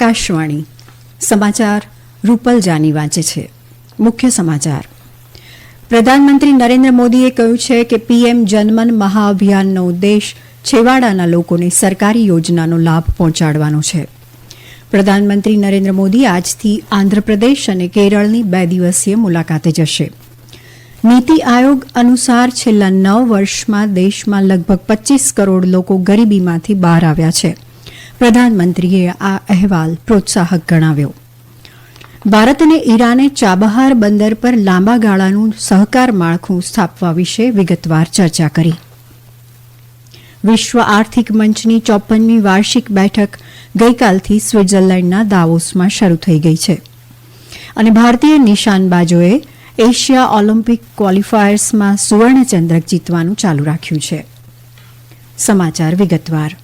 આકાશવાણી. સમાચાર રૂપલ જાની વાંચે છે. મુખ્ય સમાચાર. પ્રધાનમંત્રી નરેન્દ્ર મોદીએ કહ્યું છે કે પીએમ જનમન મહાઅભિયાનનો ઉદ્દેશ છેવાડાના લોકોને સરકારી યોજનાનો લાભ પહોંચાડવાનો છે. પ્રધાનમંત્રી નરેન્દ્ર મોદી આજથી આંધ્રપ્રદેશ અને કેરળની બે દિવસીય મુલાકાતે જશે. નીતિ આયોગ અનુસાર છેલ્લા નવ વર્ષમાં દેશમાં લગભગ પચ્ચીસ કરોડ લોકો ગરીબીમાંથી બહાર આવ્યા છે. પ્રધાનમંત્રીએ આ અહેવાલ પ્રોત્સાહક ગણાવ્યો. ભારત અને ઈરાને ચાબહાર બંદર પર લાંબા ગાળાનું સહકાર માળખું સ્થાપવા વિશે વિગતવાર ચર્ચા કરી. વિશ્વ આર્થિક મંચની ચોપનમી વાર્ષિક બેઠક ગઈકાલથી સ્વિટ્ઝરલેન્ડના દાવોસમાં શરૂ થઈ ગઈ છે. અને ભારતીય નિશાનબાજોએ એશિયા ઓલિમ્પિક ક્વોલિફાયર્સમાં સુવર્ણચંદ્રક જીતવાનું ચાલુ રાખ્યું છે. સમાચાર વિગતવાર.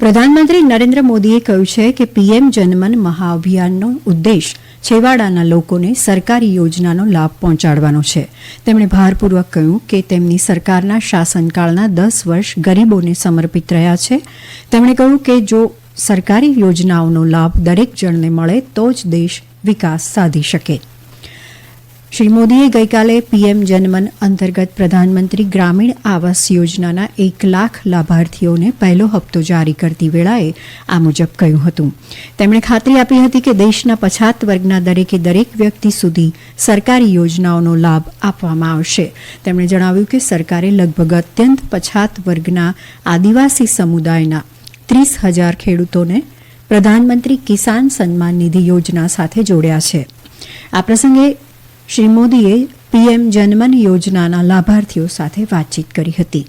પ્રધાનમંત્રી નરેન્દ્ર મોદીએ કહ્યું છે કે પીએમ જનમન મહાઅભિયાનનો ઉદ્દેશ છેવાડાના લોકોને સરકારી યોજનાનો લાભ પહોંચાડવાનો છે. તેમણે ભારપૂર્વક કહ્યું કે તેમની સરકારના શાસનકાળના દસ વર્ષ ગરીબોને સમર્પિત રહ્યા છે. તેમણે કહ્યું કે જો સરકારી યોજનાઓનો લાભ દરેક જણને મળે તો જ દેશ વિકાસ સાધી શકે. શ્રી મોદીએ ગઈકાલે પીએમ જનમન અંતર્ગત પ્રધાનમંત્રી ગ્રામીણ આવાસ યોજનાના એક લાખ લાભાર્થીઓને પહેલો હપ્તો જારી કરતી વેળાએ આ મુજબ કહ્યું હતું. તેમણે ખાતરી આપી હતી કે દેશના પછાત વર્ગના દરેકે દરેક વ્યક્તિ સુધી સરકારી યોજનાઓનો લાભ આપવામાં આવશે. તેમણે જણાવ્યું કે સરકારે લગભગ અત્યંત પછાત વર્ગના આદિવાસી સમુદાયના ત્રીસ હજાર ખેડૂતોને પ્રધાનમંત્રી કિસાન સન્માન નિધિ યોજના સાથે જોડ્યા છે. આ પ્રસંગે શ્રી મોદીએ પીએમ જનમન યોજનાના લાભાર્થીઓ સાથે વાતચીત કરી હતી.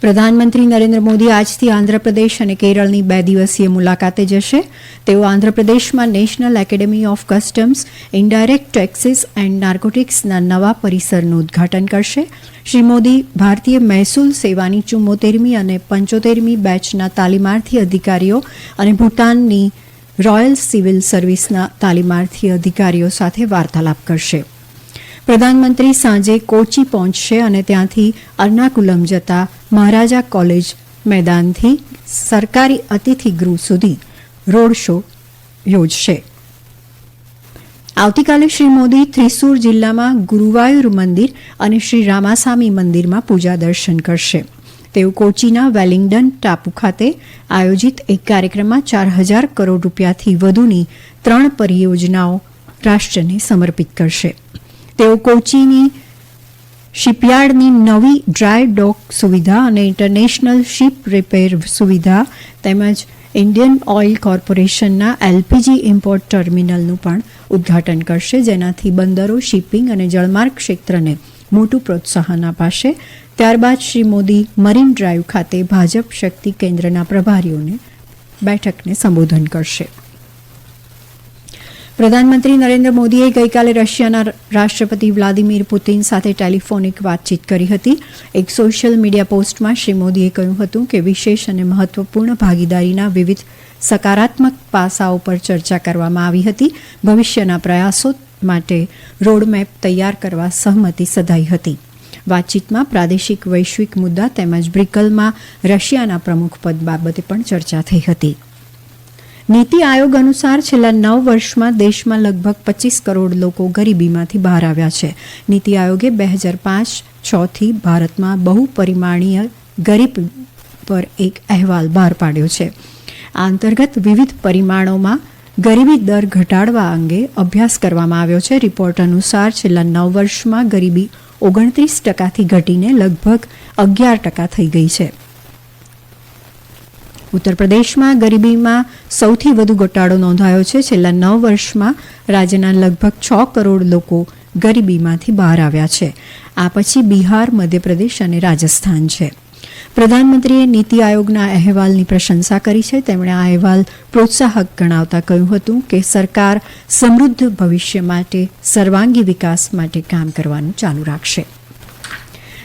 પ્રધાનમંત્રી નરેન્દ્ર મોદી આજથી આંધ્રપ્રદેશ અને કેરળની બે દિવસીય મુલાકાતે જશે. તેઓ આંધ્રપ્રદેશમાં national academy of customs, indirect taxes and નાર્કોટિક્સના નવા પરિસરનું ઉદઘાટન કરશે. શ્રી મોદી ભારતીય મહેસૂલ સેવાની ચુમ્મોતેરમી અને પંચોતેરમી બેચના તાલીમાર્થી અધિકારીઓ અને ભૂટાનની રોયલ સિવિલ સર્વિસના તાલીમાર્થી અધિકારીઓ સાથે વાર્તાલાપ કરશે. પ્રધાનમંત્રી સાંજે કોચી પહોંચશે અને ત્યાંથી અર્નાકુલમ જતા મહારાજા કોલેજ મેદાનથી સરકારી અતિથિ ગૃહ સુધી રોડ શો યોજશે. આવતીકાલે શ્રી મોદી થ્રિસુર જિલ્લામાં ગુરુવાયુર મંદિર અને શ્રી રામાસામી મંદિરમાં પૂજા દર્શન કરશે. તેઓ કોચીના વેલિંગડન ટાપુ ખાતે આયોજિત એક કાર્યક્રમમાં ચાર હજાર કરોડ રૂપિયાથી વધુની ત્રણ પરિયોજનાઓ રાષ્ટ્રને સમર્પિત કરશે. તેઓ કોચીની શિપયાર્ડની નવી ડ્રાય ડોક સુવિધા અને ઇન્ટરનેશનલ શિપ રિપેર સુવિધા તેમજ ઇન્ડિયન ઓઇલ કોર્પોરેશનના એલપીજી ઇમ્પોર્ટ ટર્મિનલનું પણ ઉદ્ઘાટન કરશે, જેનાથી બંદરો, શિપિંગ અને જળમાર્ગ ક્ષેત્રને મોટું પ્રોત્સાહન અપાશે. ત્યારબાદ શ્રી મોદી મરીન ડ્રાઈવ ખાતે ભાજપ શક્તિ કેન્દ્રના પ્રભારીઓને બેઠકને સંબોધન કરશે. પ્રધાનમંત્રી નરેન્દ્ર મોદીએ ગઈકાલે રશિયાના રાષ્ટ્રપતિ વ્લાદિમીર પુતિન સાથે ટેલિફોનિક વાતચીત કરી હતી. એક સોશિયલ મીડિયા પોસ્ટમાં શ્રી મોદીએ કહ્યું હતું કે વિશેષ અને મહત્વપૂર્ણ ભાગીદારીના વિવિધ સકારાત્મક પાસાઓ પર ચર્ચા કરવામાં આવી હતી. ભવિષ્યના પ્રયાસો માટે રોડમેપ તૈયાર કરવા સહમતિ સધાઈ હતી. વાતચીતમાં પ્રાદેશિક વૈશ્વિક મુદ્દા તેમજ બ્રિકલમાં રશિયાના પ્રમુખ પદ બાબતે પણ ચર્ચા થઈ હતી. નીતિ આયોગ અનુસાર છેલ્લા નવ વર્ષમાં દેશમાં લગભગ પચીસ કરોડ લોકો ગરીબીમાંથી બહાર આવ્યા છે. નીતિ આયોગે બે હજાર પાંચ છથી ભારતમાં ભારતમાં બહુપરિમાણીય ગરીબ પર એક અહેવાલ બહાર પાડ્યો છે. આ અંતર્ગત વિવિધ પરિમાણોમાં ગરીબી દર ઘટાડવા અંગે અભ્યાસ કરવામાં આવ્યો છે. રિપોર્ટ અનુસાર છેલ્લા નવ વર્ષમાં ગરીબી ઓગણત્રીસ ટકાથી ઘટીને લગભગ અગિયાર ટકા થઈ ગઈ છે. ઉત્તર પ્રદેશમાં ગરીબીમાં સૌથી વધુ ઘટાડો નોંધાયો છે. છેલ્લા નવ વર્ષમાં રાજ્યના લગભગ છ કરોડ લોકો ગરીબીમાંથી બહાર આવ્યા છે. આ પછી બિહાર, મધ્યપ્રદેશ અને રાજસ્થાન છે. પ્રધાનમંત્રીએ નીતિ આયોગના અહેવાલની પ્રશંસા કરી છે. તેમણે આ અહેવાલ પ્રોત્સાહક ગણાવતા કહ્યું હતું કે સરકાર સમૃદ્ધ ભવિષ્ય માટે, સર્વાંગી વિકાસ માટે કામ કરવાનું ચાલુ રાખશે.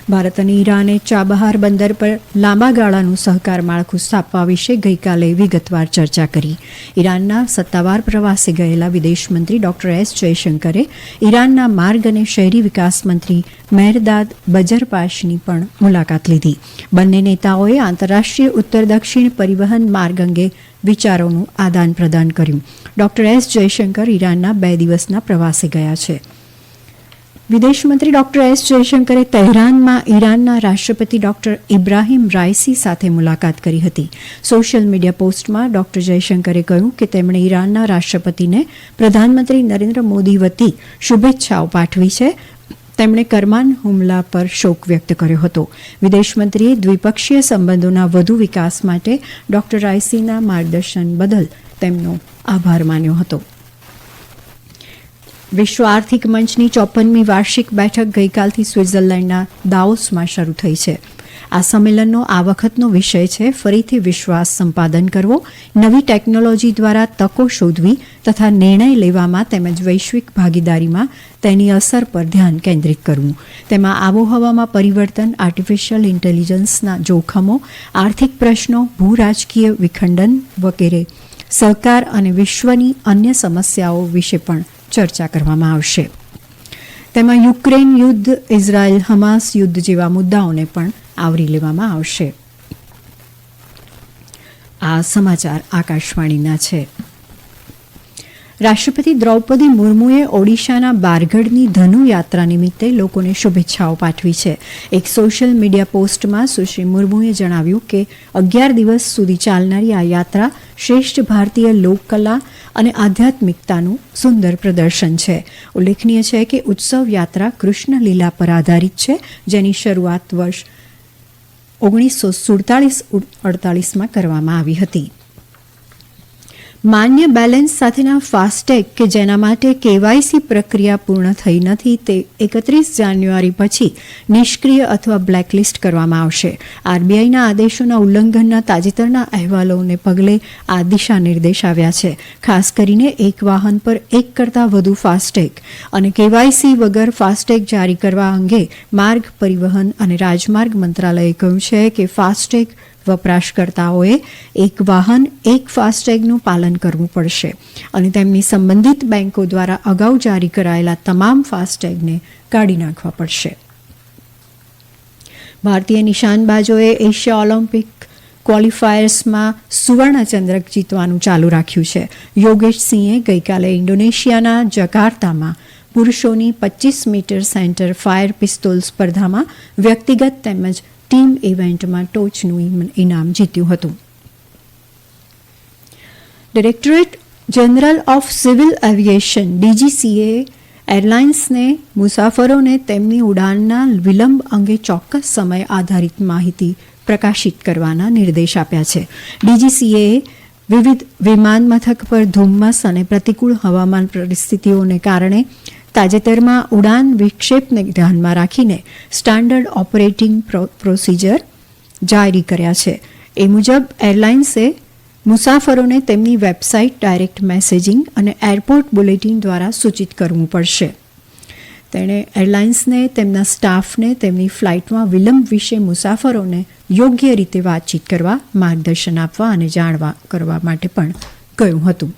ભારત અને ઈરાને ચાબહાર બંદર પર લાંબા ગાળાનું સહકાર માળખું સ્થાપવા વિશે ગઈકાલે વિગતવાર ચર્ચા કરી. ઈરાનના સત્તાવાર પ્રવાસે ગયેલા વિદેશ મંત્રી ડોક્ટર એસ જયશંકરે ઈરાનના માર્ગ અને શહેરી વિકાસ મંત્રી મહેરદાદ બજરપાશની પણ મુલાકાત લીધી. બંને નેતાઓએ આંતરરાષ્ટ્રીય ઉત્તર દક્ષિણ પરિવહન માર્ગ અંગે વિચારોનું આદાન પ્રદાન કર્યું. ડોક્ટર એસ જયશંકર ઈરાનના બે દિવસના પ્રવાસે ગયા છે. વિદેશ મંત્રી ડોક્ટર એસ જયશંકરે તહેરાનમાં ઈરાનના રાષ્ટ્રપતિ ડોક્ટર ઇબ્રાહિમ રાઇસી સાથે મુલાકાત કરી હતી. સોશિયલ મીડિયા પોસ્ટમાં ડોક્ટર જયશંકરે કહ્યું કે તેમણે ઈરાનના રાષ્ટ્રપતિને પ્રધાનમંત્રી નરેન્દ્ર મોદી વતી શુભેચ્છાઓ પાઠવી છે. તેમણે કરમાન હુમલા પર શોક વ્યક્ત કર્યો હતો. વિદેશમંત્રીએ દ્વિપક્ષીય સંબંધોના વધુ વિકાસ માટે ડોક્ટર રાયસીના માર્ગદર્શન બદલ તેમનો આભાર માન્યો હતો. વિશ્વ આર્થિક મંચની ચોપનમી વાર્ષિક બેઠક ગઈકાલથી સ્વિટ્ઝરલેન્ડના દાઓસમાં શરૂ થઈ છે. આ સંમેલનનો આ વખતનો વિષય છે, ફરીથી વિશ્વાસ સંપાદન કરવો, નવી ટેકનોલોજી દ્વારા તકો શોધવી તથા નિર્ણય લેવામાં તેમજ વૈશ્વિક ભાગીદારીમાં તેની અસર પર ધ્યાન કેન્દ્રિત કરવું. તેમાં આબોહવામાં પરિવર્તન આર્ટિફિશિયલ ઇન્ટેલિજન્સના જોખમો, આર્થિક પ્રશ્નો ભૂ રાજકીય વિખંડન વગેરે. સહકાર અને વિશ્વની અન્ય સમસ્યાઓ વિશે પણ ચર્ચા કરવામાં આવશે. તેમાં યુક્રેન યુદ્ધ, ઇઝરાયલ, હમાસ યુદ્ધ જેવા મુદ્દાઓને પણ આવરી લેવામાં આવશે. આ સમાચાર આકાશવાણીના છે. રાષ્ટ્રપતિ દ્રૌપદી મુર્મુએ ઓડિશાના બારગઢની ધનુ યાત્રા નિમિત્તે લોકોને શુભેચ્છાઓ પાઠવી છે. એક સોશિયલ મીડિયા પોસ્ટમાં સુશ્રી મુર્મુએ જણાવ્યું કે અગિયાર દિવસ સુધી ચાલનારી આ યાત્રા શ્રેષ્ઠ ભારતીય લોકકલા અને આધ્યાત્મિકતાનું સુંદર પ્રદર્શન છે. ઉલ્લેખનીય છે કે ઉત્સવ યાત્રા કૃષ્ણ લીલા પર આધારિત છે, જેની શરૂઆત વર્ષ ઓગણીસો સુડતાલીસ અડતાલીસમાં કરવામાં આવી હતી. માન્ય બેલેન્સ સાથેના ફાસ્ટેગ કે જેના માટે કેવાયસી પ્રક્રિયા પૂર્ણ થઈ નથી તે એકત્રીસ જાન્યુઆરી પછી નિષ્ક્રિય અથવા બ્લેકલિસ્ટ કરવામાં આવશે. આરબીઆઈના આદેશોના ઉલ્લંઘનના તાજેતરના અહેવાલોને પગલે આ દિશા નિર્દેશ આવ્યા છે. ખાસ કરીને એક વાહન પર એક કરતાં વધુ ફાસ્ટેગ અને કેવાયસી વગર ફાસ્ટેગ જારી કરવા અંગે માર્ગ પરિવહન અને રાજમાર્ગ મંત્રાલયે કહ્યું છે કે ફાસ્ટેગ વપરાશકર્તાઓએ એક વાહન, એક ફાસ્ટેગનું પાલન કરવું પડશે અને તેમની સંબંધિત બેન્કો દ્વારા અગાઉ જારી કરાયેલા તમામ ફાસ્ટેગને કાઢી નાખવા પડશે. ભારતીય નિશાનબાજોએ એશિયા ઓલિમ્પિક ક્વોલિફાયર્સમાં સુવર્ણચંદ્રક જીતવાનું ચાલુ રાખ્યું છે. યોગેશ સિંહે ગઈકાલે ઇન્ડોનેશિયાના જકાર્તામાં પુરુષોની પચીસ મીટર સેન્ટર ફાયર પિસ્તોલ સ્પર્ધામાં વ્યક્તિગત તેમજ ટીમ ઇવેન્ટમાં ટોચનું ઇનામ જીત્યું હતું. Directorate general of civil aviation, DGCA, એરલાઇન્સને, મુસાફરોને તેમની ઉડાનના વિલંબ અંગે ચોક્કસ સમય આધારિત માહિતી પ્રકાશિત કરવાના નિર્દેશ આપ્યા છે. ડીજીસીએ વિવિધ વિમાન મથક પર ધુમ્મસ અને પ્રતિકૂળ હવામાન પરિસ્થિતિઓને કારણે તાજેતરમાં ઉડાન વિક્ષેપને ધ્યાનમાં રાખીને સ્ટાન્ડર્ડ ઓપરેટિંગ પ્રોસિજર જારી કર્યા છે. એ મુજબ, એરલાઇન્સે મુસાફરોને તેમની વેબસાઇટ ડાયરેક્ટ મેસેજિંગ અને એરપોર્ટ બુલેટિન દ્વારા સૂચિત કરવું પડશે. તેણે એરલાઇન્સને, તેમના સ્ટાફને, તેમની ફ્લાઇટમાં વિલંબ વિશે મુસાફરોને યોગ્ય રીતે વાતચીત કરવા, માર્ગદર્શન આપવા અને જાણવા કરવા માટે પણ કહ્યું હતું.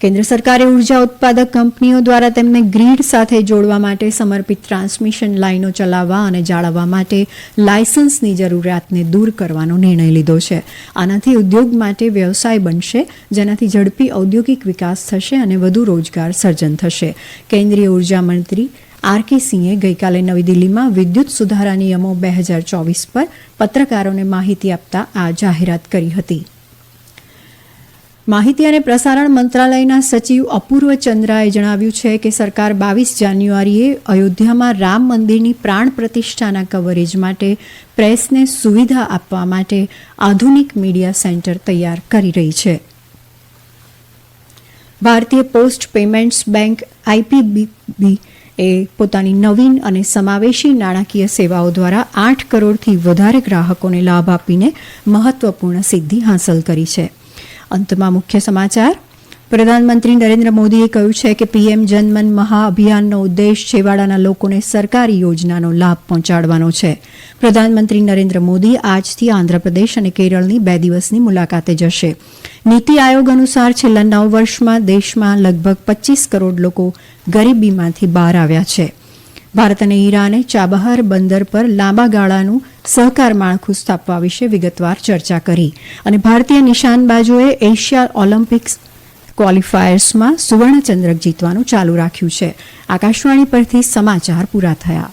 કેન્દ્ર સરકારે ઊર્જા ઉત્પાદક કંપનીઓ દ્વારા તેમને ગ્રીડ સાથે જોડવા માટે સમર્પિત ટ્રાન્સમિશન લાઇનો ચલાવવા અને જાળવવા માટે લાયસન્સની જરૂરિયાતને દૂર કરવાનો નિર્ણય લીધો છે. આનાથી ઉદ્યોગ માટે વ્યવસાય બનશે, જેનાથી ઝડપી ઔદ્યોગિક વિકાસ થશે અને વધુ રોજગાર સર્જન થશે. કેન્દ્રીય ઊર્જા મંત્રી આર કે સિંહે ગઈકાલે નવી દિલ્હીમાં વિદ્યુત સુધારા નિયમો બે હજાર ચોવીસ પર પત્રકારોને માહિતી આપતા આ જાહેરાત કરી હતી. માહિતી અને પ્રસારણ મંત્રાલયના સચિવ અપૂર્વ ચંદ્રાએ જણાવ્યું છે કે સરકાર બાવીસ જાન્યુઆરીએ અયોધ્યામાં રામ મંદિરની પ્રાણ પ્રતિષ્ઠાના કવરેજ માટે પ્રેસને સુવિધા આપવા માટે આધુનિક મીડિયા સેન્ટર તૈયાર કરી રહી છે. ભારતીય પોસ્ટ પેમેન્ટ્સ બેંક આઈપીબીબી એ પોતાની નવીન અને સમાવેશી નાણાકીય સેવાઓ દ્વારા આઠ કરોડથી વધારે ગ્રાહકોને લાભ આપીને મહત્વપૂર્ણ સિદ્ધિ હાંસલ કરી છે. અંતમાં મુખ્ય સમાચાર. પ્રધાનમંત્રી નરેન્દ્ર મોદીએ કહ્યું છે કે પીએમ જનમન મહાઅભિયાનનો ઉદ્દેશ છેવાડાના લોકોને સરકારી યોજનાનો લાભ પહોંચાડવાનો છે. પ્રધાનમંત્રી નરેન્દ્ર મોદી આજથી આંધ્રપ્રદેશ અને કેરળની બે દિવસની મુલાકાતે જશે. નીતિ આયોગ અનુસાર છેલ્લા નવ વર્ષમાં દેશમાં લગભગ પચીસ કરોડ લોકો ગરીબીમાંથી બહાર આવ્યા છે. ભારત અને ઈરાને ચાબહાર બંદર પર લાંબા ગાળાનું સહકાર માળખું સ્થાપવા વિશે વિગતવાર ચર્ચા કરી અને ભારતીય નિશાનબાજોએ એશિયા ઓલિમ્પિક્સ ક્વોલિફાયર્સમાં સુવર્ણચંદ્રક જીતવાનું ચાલુ રાખ્યું છે. આકાશવાણી પરથી સમાચાર પૂરા થયા.